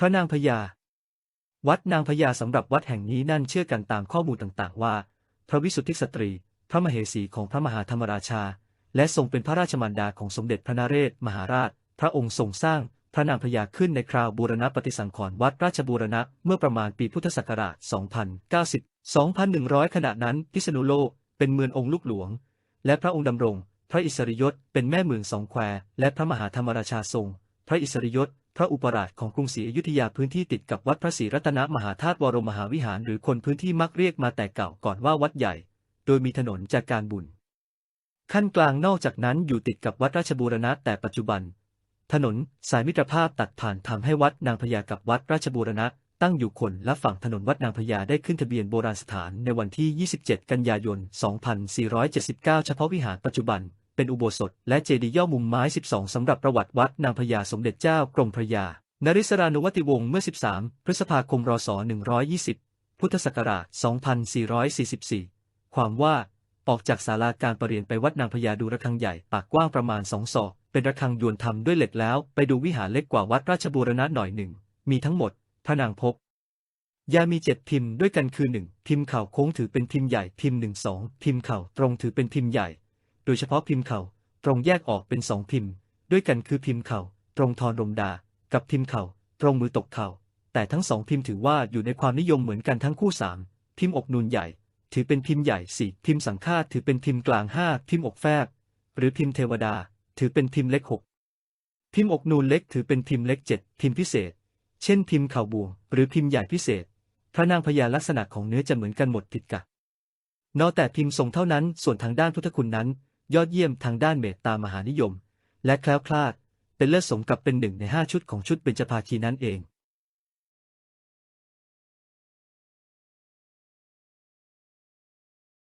พระนางพญา วัดนางพญาสำหรับวัดแห่งนี้นั่นเชื่อกันตามข้อมูลต่างๆ ว่า พระวิสุทธิสตรี พระมเหสีของพระมหาธรรมราชา และทรงเป็นพระราชมารดาของสมเด็จพระนเรศมหาราช พระองค์ทรงสร้างพระนางพญาขึ้นในคราวบูรณะปฏิสังขรณ์วัดราชบูรณะเมื่อประมาณปีพุทธศักราช 2090 2100 ขณะนั้นพิษณุโลกเป็นเมืององค์ลูกหลวง และพระองค์ดำรง พระอิสริยศเป็นแม่เมืองสองแควและพระมหาธรรมราชาทรง พระอิสริยศ พระอุปราชของกรุงศรีอยุธยาพื้นที่ติดกับวัดพระศรีรัตนมหาธาตุวรมหาวิหารหรือคนพื้นที่มักเรียกมาแต่เก่าก่อนว่าวัดใหญ่ โดยมีถนนจากการบุญ ขั้นกลางนอกจากนั้นอยู่ติดกับวัดราชบูรณะแต่ปัจจุบัน ถนนสายมิตรภาพตัดผ่านทำให้วัดนางพญากับวัดราชบูรณะตั้งอยู่คนและฝั่งถนนวัดนางพญาได้ขึ้นทะเบียนโบราณสถานในวันที่ 27 กันยายน 2479 เฉพาะวิหารปัจจุบัน เป็นอุโบสถ และเจดีย์ย่อมุมไม้ 12 สำหรับประวัติวัดนางพญาสมเด็จเจ้ากรมพระยานริศรานุวัติวงศ์เมื่อ 13 พฤษภาคม รศ 120 พุทธศักราช 2444 ความว่า ออกจากศาลาการประเรียนไปวัดนางพญาดูระฆังใหญ่ ปากกว้างประมาณสองศอก เป็นระฆังยวนทำด้วยเหล็กแล้ว ไปดูวิหารเล็กกว่าวัดราชบูรณะหน่อยหนึ่ง มีทั้งหมด พระนางพบยามีเจ็ดพิมพ์ด้วยกันคือหนึ่งพิมพ์เข่าโค้งถือเป็นพิมพ์ใหญ่พิมพ์หนึ่งสองพิมพ์เข่าตรงถือเป็นพิมพ์ใหญ่ โดยเฉพาะพิมพ์เข่าตรงแยกออกเป็นสองพิมพ์ ด้วยกันคือพิมพ์เข่าตรงทอนรมดา กับพิมพ์เข่าตรงมือตกเข่า แต่ทั้งสองพิมพ์ถือว่าอยู่ในความนิยมเหมือนกันทั้งคู่สามพิมพ์อกนูนใหญ่ ถือเป็นพิมพ์ใหญ่สี่พิมพ์สังฆาตถือเป็นพิมพ์กลางห้าพิมพ์อกแฟบหรือพิมพ์เทวดา ถือเป็นพิมพ์เล็กหกพิมพ์อกนูนเล็กถือเป็นพิมพ์เล็กเจ็ดพิมพ์พิเศษ เช่น พิมพ์เข่าบวงหรือพิมพ์ใหญ่พิเศษ พระนางพญาลักษณะของเนื้อจะเหมือนกันหมดผิดกะนอกแต่พิมพ์ทรงเท่านั้น ส่วนทางด้านพุทธคุณนั้น ยอดเยี่ยมทางด้านเมตตามหานิยม และแคล้วคลาด เป็นเลิศสมกับเป็นหนึ่งในห้าชุดของชุดเบญจภาคีนั่นเอง